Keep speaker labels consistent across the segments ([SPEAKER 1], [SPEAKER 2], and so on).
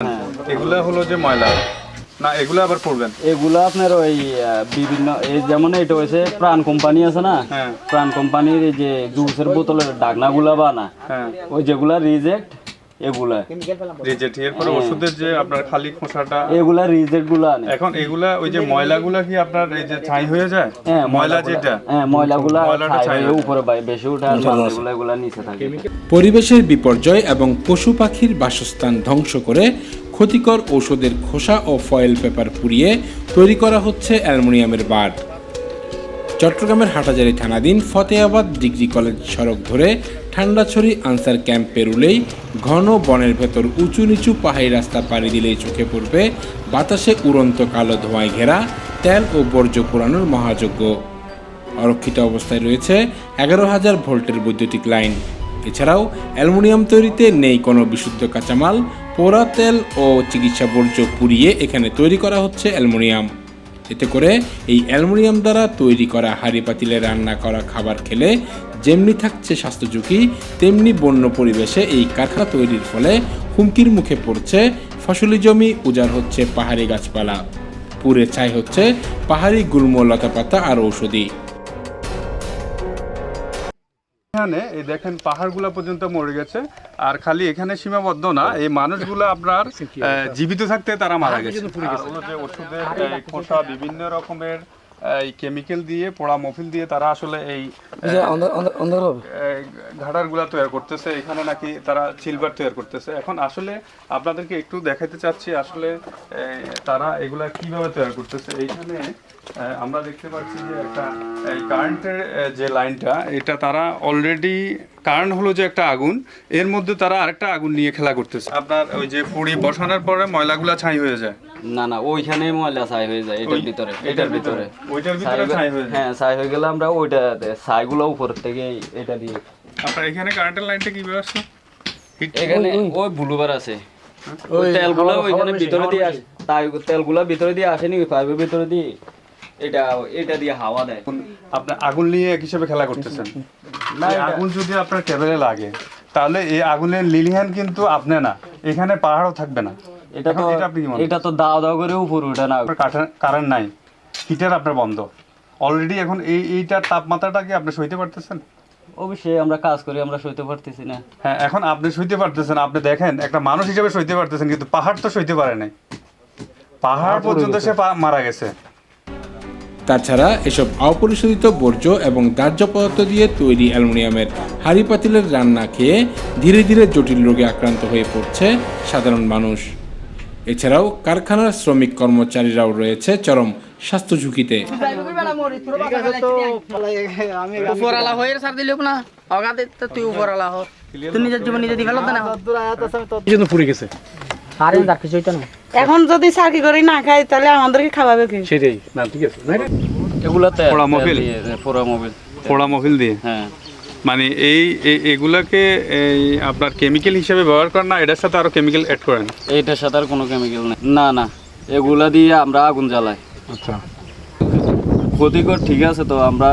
[SPEAKER 1] হ্যাঁ।
[SPEAKER 2] এগুলা হলো যে ময়লা। না এগুলো আবার পড়বেন।
[SPEAKER 1] এগুলো আপনার ওই বিভিন্ন এই যেমন এটা হয়েছে প্রাণ কোম্পানি আছে না?
[SPEAKER 2] হ্যাঁ।
[SPEAKER 1] প্রাণ কোম্পানির এই যে জুসের বোতলের ডাকনাগুলা বানা
[SPEAKER 2] না
[SPEAKER 1] ওই যেগুলা রিজেক্ট এগুলা।
[SPEAKER 2] রিজেক্ট এরপরে ওষুধের যে আপনার খালি খোসাটা
[SPEAKER 1] এগুলা রিজেক্টগুলা আনে।
[SPEAKER 2] এখন এগুলা ওই যে ময়লাগুলা কি আপনার এই যে ছাই হয়ে যায়?
[SPEAKER 1] হ্যাঁ
[SPEAKER 2] ময়লা যেটা?
[SPEAKER 1] হ্যাঁ ময়লাগুলা
[SPEAKER 2] ময়লাটা
[SPEAKER 1] ছাই হয়ে উপরে বাই- বেশি এগুলা এগুলা নিচে থাকে।
[SPEAKER 3] পরিবেশের বিপর্যয় এবং পশু পাখির বাসস্থান ধ্বংস করে ক্ষতিকর ঔষধের খোসা ও ফয়েল পেপার পুড়িয়ে তৈরি করা হচ্ছে অ্যালুমিনিয়ামের বার চট্টগ্রামের হাটাজারি থানাধীন ফতেহাবাদ ডিগ্রি কলেজ সড়ক ধরে ঠান্ডাছড়ি আনসার ক্যাম্প পেরুলেই ঘন বনের ভেতর উঁচু নিচু পাহাড়ি রাস্তা পাড়ি দিলেই চোখে পড়বে বাতাসে উড়ন্ত কালো ধোঁয়ায় ঘেরা তেল ও বর্জ্য পোড়ানোর মহাযজ্ঞ। অরক্ষিত অবস্থায় রয়েছে এগারো হাজার ভোল্টের বৈদ্যুতিক লাইন। এছাড়াও অ্যালুমিনিয়াম তৈরিতে নেই কোনো বিশুদ্ধ কাঁচামাল, পোড়া তেল ও চিকিৎসা বর্জ্য পুড়িয়ে এখানে তৈরি করা হচ্ছে অ্যালুমিনিয়াম। এতে করে এই অ্যালুমিনিয়াম দ্বারা তৈরি করা হাঁড়ি পাতিলে রান্না করা খাবার খেলে যেমনি থাকছে স্বাস্থ্য ঝুঁকি, তেমনি বন্য পরিবেশে এই কারখানা তৈরির ফলে হুমকির মুখে পড়ছে, ফসলি জমি উজাড় হচ্ছে পাহাড়ি গাছপালা। পুরে ছাই হচ্ছে পাহাড়ি গুল্ম লতাপাতা আর ঔষধি।
[SPEAKER 2] এখানে এই দেখেন পাহাড়গুলা পর্যন্ত মরে গেছে। আর খালি এখানে সীমাবদ্ধ না এই মানুষগুলো আপনার জীবিত থাকতে তারা মারা গেছে। যে ওষুধের খোসা বিভিন্ন রকমের এই কেমিক্যাল দিয়ে পোড়া মফিল দিয়ে তারা আসলে এই ঘাটারগুলা তৈরি করতেছে। এখানে নাকি তারা সিলভার তৈরি করতেছে। এখন আসলে আপনাদেরকে একটু দেখাইতে চাচ্ছি আসলে তারা এগুলা কীভাবে তৈরি করতেছে। এইখানে আমরা দেখতে পাচ্ছি যে একটা এই কারেন্টের যে লাইনটা এটা তারা অলরেডি কারেন্ট হলো যে একটা আগুন এর মধ্যে তারা আরেকটা আগুন নিয়ে খেলা করতেছে। আপনার ওই যে পুড়ি বসানোর পরে ময়লাগুলা ছাই হয়ে যায়।
[SPEAKER 1] না না ওইখানে ময়লা ছাই হয়ে যায় এটার ভিতরে এটার ভিতরে
[SPEAKER 2] ওইটার ভিতরে
[SPEAKER 1] ছাই হয়ে-
[SPEAKER 2] হয়ে যায়।
[SPEAKER 1] হ্যাঁ ছাই হয়ে গেলে আমরা ওইটা ছাইগুলো উপর থেকে এটা দিয়ে
[SPEAKER 2] আপনার এখানে কারেন্টের লাইনটা কি ব্যবস্থা
[SPEAKER 1] এখানে ওই ব্লুবার আছে। ওই তেলগুলো ওইখানে ভিতরে দিয়ে আসে তাই তেলগুলো ভিতরে দিয়ে আসেনি ওই পাইপের ভিতরে দিয়ে। এটা এটা দিয়ে হাওয়া দেয়।
[SPEAKER 2] আপনার আগুন নিয়ে এক হিসেবে খেলা করতেছেন। এই আগুন যদি আপনার টেবিলে লাগে তাহলে এই আগুনের লিলিহান কিন্তু আপনি না এখানে পাহাড়ও থাকবে না।
[SPEAKER 1] এটা তো
[SPEAKER 2] এটা আপনি
[SPEAKER 1] তো দাও দাও করে উপর উঠে না।
[SPEAKER 2] কারেন্ট নাই হিটার আপনার বন্ধ। অলরেডি এখন এই এইটার তাপমাত্রাটা কি আপনি সইতে পারতেছেন?
[SPEAKER 1] অবশ্যই আমরা কাজ করি আমরা সইতে পারতেছি না।
[SPEAKER 2] হ্যাঁ এখন আপনি সইতে পারতেছেন আপনি দেখেন একটা মানুষ হিসেবে সইতে পারতেছেন কিন্তু পাহাড় তো সইতে পারে নাই। পাহাড় পর্যন্ত সে মারা গেছে।
[SPEAKER 3] তাছাড়া এসব অপরিশোধিত বর্জ্য এবং দাহ্য পদার্থ দিয়ে তৈরি অ্যালুমিনিয়ামের হাঁড়ি পাতিলের রান্না খেয়ে ধীরে ধীরে জটিল রোগে আক্রান্ত হয়ে পড়ছে সাধারণ মানুষ। এছাড়াও কারখানার শ্রমিক কর্মচারীরাও রয়েছে চরম স্বাস্থ্য ঝুঁকিতে।
[SPEAKER 4] উপরালা হয়ে দিলে না অগাতে তো না আরে আর কিছু হইতো না।
[SPEAKER 5] এখন যদি সার্কি করে না খাই তাহলে আমাদেরকে খাওয়াবে কে?
[SPEAKER 1] এগুলা তেল
[SPEAKER 2] পোড়া
[SPEAKER 1] তেল
[SPEAKER 2] মোবিল?
[SPEAKER 1] দিয়ে, পোড়া মোবিল
[SPEAKER 2] পোড়া মফিল দিয়ে?
[SPEAKER 1] হ্যাঁ।
[SPEAKER 2] মানে এই এগুলাকে এই আপনার কেমিক্যাল হিসেবে ব্যবহার করেন না এটার সাথে আরও কেমিক্যাল অ্যাড করেন?
[SPEAKER 1] এইটার সাথে আর কোনো কেমিক্যাল নেই। না না। এগুলা দিয়ে আমরা আগুন জ্বালাই।
[SPEAKER 2] আচ্ছা।
[SPEAKER 1] ক্ষতিকর ঠিক আছে তো আমরা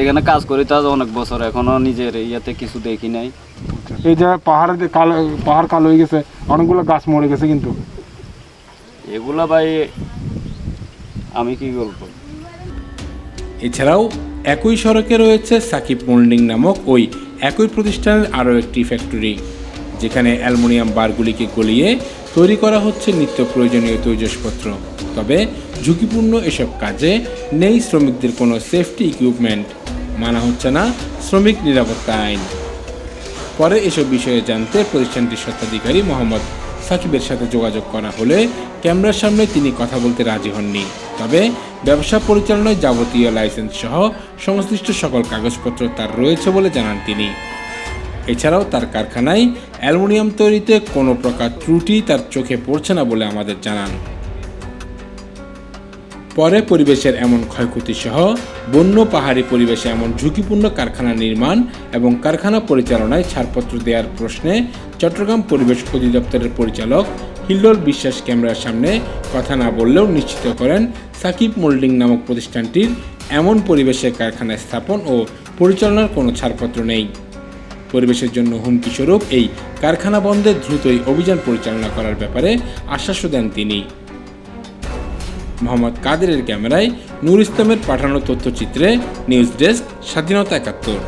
[SPEAKER 1] এখানে কাজ করি তো অনেক বছর। এখনও নিজের ইয়াতে কিছু দেখি নাই।
[SPEAKER 6] এই যে পাহাড়ে কালো পাহাড় কালো হয়ে গেছে অনেকগুলো গাছ মরে গেছে কিন্তু।
[SPEAKER 1] এগুলা ভাই আমি কি বলব?
[SPEAKER 3] এছাড়াও একই সড়কে রয়েছে সাকিব মোল্ডিং নামক ওই একই প্রতিষ্ঠানের আরও একটি ফ্যাক্টরি যেখানে অ্যালুমিনিয়াম বারগুলিকে গলিয়ে তৈরি করা হচ্ছে নিত্য প্রয়োজনীয় তৈজসপত্র। তবে ঝুঁকিপূর্ণ এসব কাজে নেই শ্রমিকদের কোনো সেফটি ইকুইপমেন্ট মানা হচ্ছে না শ্রমিক নিরাপত্তা আইন। পরে এসব বিষয়ে জানতে প্রতিষ্ঠানটির স্বত্বাধিকারী মোহাম্মদ সাকিবের সাথে যোগাযোগ করা হলে ক্যামেরার সামনে তিনি কথা বলতে রাজি হননি। তবে ব্যবসা পরিচালনায় যাবতীয় লাইসেন্স সহ সংশ্লিষ্ট সকল কাগজপত্র তার রয়েছে বলে জানান তিনি। এছাড়াও তার কারখানায় অ্যালুমিনিয়াম তৈরিতে কোনো প্রকার ত্রুটি তার চোখে পড়ছে না বলে আমাদের জানান। পরে পরিবেশের এমন ক্ষয়ক্ষতি সহ বন্য পাহাড়ি পরিবেশে এমন ঝুঁকিপূর্ণ কারখানা নির্মাণ এবং কারখানা পরিচালনায় ছাড়পত্র দেওয়ার প্রশ্নে চট্টগ্রাম পরিবেশ অধিদপ্তরের পরিচালক হিল্লোল বিশ্বাস ক্যামেরার সামনে কথা না বললেও নিশ্চিত করেন সাকিব মোল্ডিং নামক প্রতিষ্ঠানটির এমন পরিবেশে কারখানা স্থাপন ও পরিচালনার কোনো ছাড়পত্র নেই। পরিবেশের জন্য হুমকি স্বরূপ এই কারখানা বন্ধে দ্রুতই অভিযান পরিচালনা করার ব্যাপারে আশ্বাসও দেন তিনি। মোহাম্মদ কাদেরের ক্যামেরায় নূর ইসলামের পাঠানো তথ্যচিত্রে নিউজ ডেস্ক স্বাধীনতা একাত্তর।